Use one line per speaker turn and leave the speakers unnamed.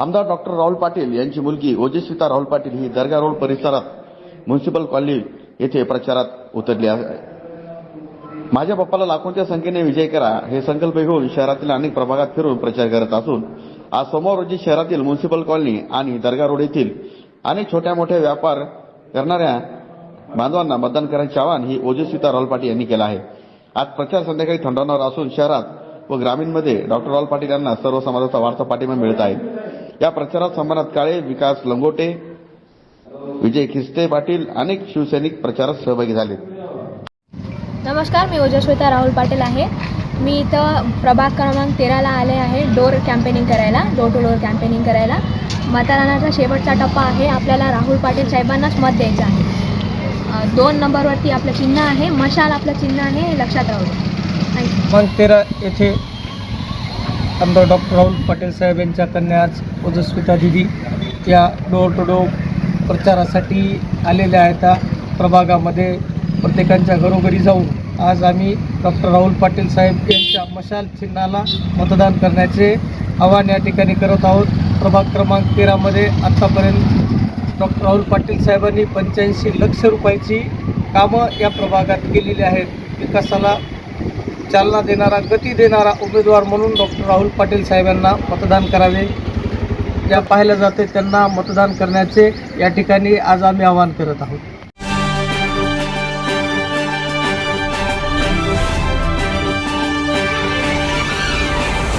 आमदार डॉक्टर राहुल पाटील यांची मुलगी ओजस्विता राहुल पाटील ही दर्गा रोड परिसरात म्युन्सिपल कॉलनी येथे प्रचारात उतरली आहे. माझ्या पप्पाला लाखोंच्या संख्येने विजय करा हे संकल्प घेऊन शहरातील अनेक प्रभागात फिरून प्रचार करत असून आज सोमवार रोजी शहरातील म्युन्सिपल कॉलनी आणि दर्गा रोड येथील अनेक छोट्या मोठ्या व्यापार करणाऱ्या बांधवांना मतदान करण्याचे आवाहन ही ओजस्विता राहुल पाटील यांनी केलं आहे. आज प्रचार संध्याकाळी थंडावणार असून शहरात व ग्रामीणमध्ये डॉक्टर राहुल पाटील यांना सर्व समाजाचा वाढता पाठिंबा मिळत आहे. या प्रचारात संबंधात काळे विकास लंगोटे विजय खिस्ते पाटील अनेक शिवसैनिक प्रचारात सहभागी झाले
नमस्कार मी ओजस्विता राहुल पाटील आहे. मी इथं प्रभाग क्रमांक तेराला आले आहे डोर कॅम्पेनिंग करायला डोर टू डोर कॅम्पेनिंग करायला. मतदानाचा शेवटचा टप्पा आहे आपल्याला राहुल पाटील साहेबांनाच मत द्यायचं आहे. दोन नंबरवरती आपलं चिन्ह आहे मशाल आपलं चिन्ह आहे हे लक्षात राहू
मग तेरा येथे आमदार डॉक्टर राहुल पाटील साहेब यांच्या कन्या आज ओजस्विता दिदी या डोर टू डोर प्रचारासाठी आलेल्या आहेत. त्या प्रभागामध्ये प्रत्येकांच्या घरोघरी जाऊन आज आम्ही डॉक्टर राहुल पाटील साहेब यांच्या मशाल चिन्हाला मतदान करण्याचे आवाहन या ठिकाणी करत आहोत. प्रभाग क्रमांक तेरामध्ये आत्तापर्यंत डॉक्टर राहुल पाटील साहेबांनी पंच्याऐंशी लक्ष रुपयाची कामं या प्रभागात केलेली आहेत. विकासाला चालना देणारा गती देणारा उमेदवार म्हणून डॉक्टर राहुल पाटील साहेबांना मतदान करावे. ज्या पाहिलं जाते त्यांना मतदान करण्याचे या ठिकाणी आज आम्ही आवाहन करत आहोत.